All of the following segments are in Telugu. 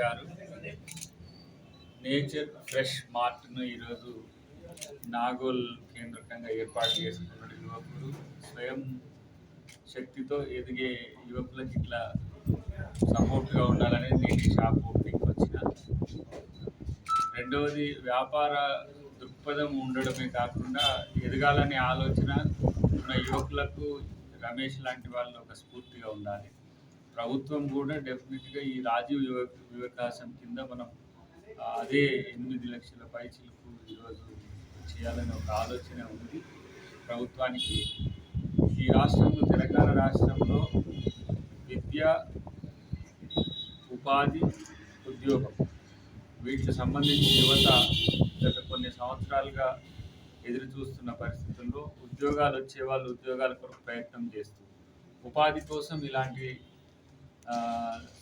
గారు. నేచర్ ఫ్రెష్ మార్ట్ను ఈరోజు నాగోల్ కేంద్రకంగా ఏర్పాటు చేసుకున్న యువకులు స్వయం శక్తితో ఎదిగే యువకులకు ఇట్లా సపోర్ట్గా ఉండాలని నేను షాప్ ఓపెనింగ్ వచ్చిన. రెండవది వ్యాపార దృక్పథం ఉండడమే కాకుండా ఎదగాలనే ఆలోచన ఉన్న యువకులకు రమేష్ లాంటి వాళ్ళు ఒక స్ఫూర్తిగా ఉండాలి. ప్రభుత్వం కూడా డెఫినెట్గా ఈ రాజీవ్ యువ వికాసం కింద మనం అదే ఎనిమిది లక్షల పైచిలకు ఈరోజు చేయాలనే ఒక ఆలోచన ఉంది. ప్రభుత్వానికి ఈ రాష్ట్రంలో తెలంగాణ రాష్ట్రంలో విద్య ఉపాధి ఉద్యోగం వీటికి సంబంధించి యువత గత కొన్ని సంవత్సరాలుగా ఎదురు చూస్తున్న పరిస్థితుల్లో ఉద్యోగాలు వచ్చే వాళ్ళు ఉద్యోగాల కొరకు ప్రయత్నం చేస్తూ ఉపాధి కోసం ఇలాంటి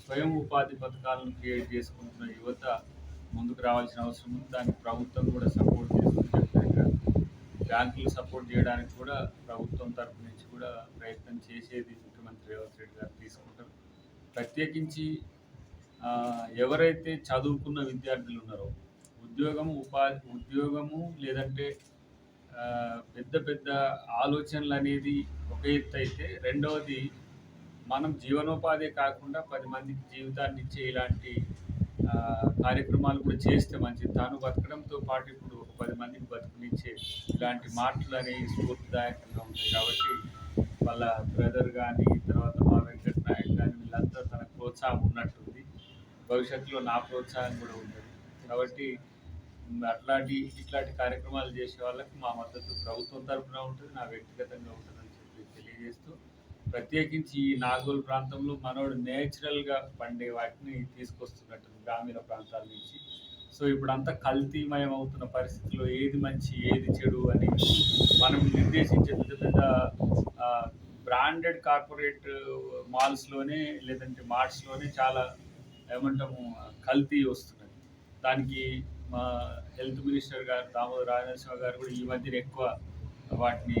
స్వయం ఉపాధి పథకాలను క్రియేట్ చేసుకుంటున్న యువత ముందుకు రావాల్సిన అవసరం ఉంది. దానికి ప్రభుత్వం కూడా సపోర్ట్ చేస్తుంది. డెఫినెట్గా బ్యాంకులు సపోర్ట్ చేయడానికి కూడా ప్రభుత్వం తరపు నుంచి కూడా ప్రయత్నం చేసేది ముఖ్యమంత్రి రేవంత్ రెడ్డి గారు తీసుకుంటారు. ప్రత్యేకించి ఎవరైతే చదువుకున్న విద్యార్థులు ఉన్నారో ఉద్యోగము ఉపాధి ఉద్యోగము లేదంటే పెద్ద పెద్ద ఆలోచనలు అనేది ఒక ఎత్తు అయితే రెండవది మనం జీవనోపాధి కాకుండా పది మందికి జీవితాన్ని ఇచ్చే ఇలాంటి కార్యక్రమాలు కూడా చేస్తే మంచిది. తాను బతకడంతో పాటు ఇప్పుడు ఒక పది మందికి బతుకునిచ్చే ఇలాంటి మాటలు అనేవి స్ఫూర్తిదాయకంగా ఉంటాయి. కాబట్టి వాళ్ళ బ్రదర్ కానీ తర్వాత మా వెంకట నాయక్ కానీ వీళ్ళంతా తన ప్రోత్సాహం ఉన్నట్టుంది. భవిష్యత్తులో నా ప్రోత్సాహం కూడా ఉంటుంది. కాబట్టి అట్లాంటి ఇట్లాంటి కార్యక్రమాలు చేసే వాళ్ళకి మా మద్దతు ప్రభుత్వం తరఫున ఉంటుంది నా వ్యక్తిగతంగా ఉంటుంది. ప్రత్యేకించి ఈ నాగోల్ ప్రాంతంలో మనోడు నేచురల్గా పండే వాటిని తీసుకొస్తున్నట్టు గ్రామీణ ప్రాంతాల నుంచి. సో ఇప్పుడు అంతా కల్తీమయం అవుతున్న పరిస్థితిలో ఏది మంచి ఏది చెడు అని మనం నిర్దేశించే పెద్ద పెద్ద బ్రాండెడ్ కార్పొరేట్ మాల్స్లోనే లేదంటే మార్ట్స్లోనే చాలా ఏమంటాము కల్తీ వస్తున్నది. దానికి మా హెల్త్ మినిస్టర్ గారు దామోదర్ రాజనరసింహ గారు కూడా ఈ మధ్యన ఎక్కువ వాటిని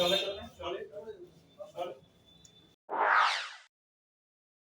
చాలా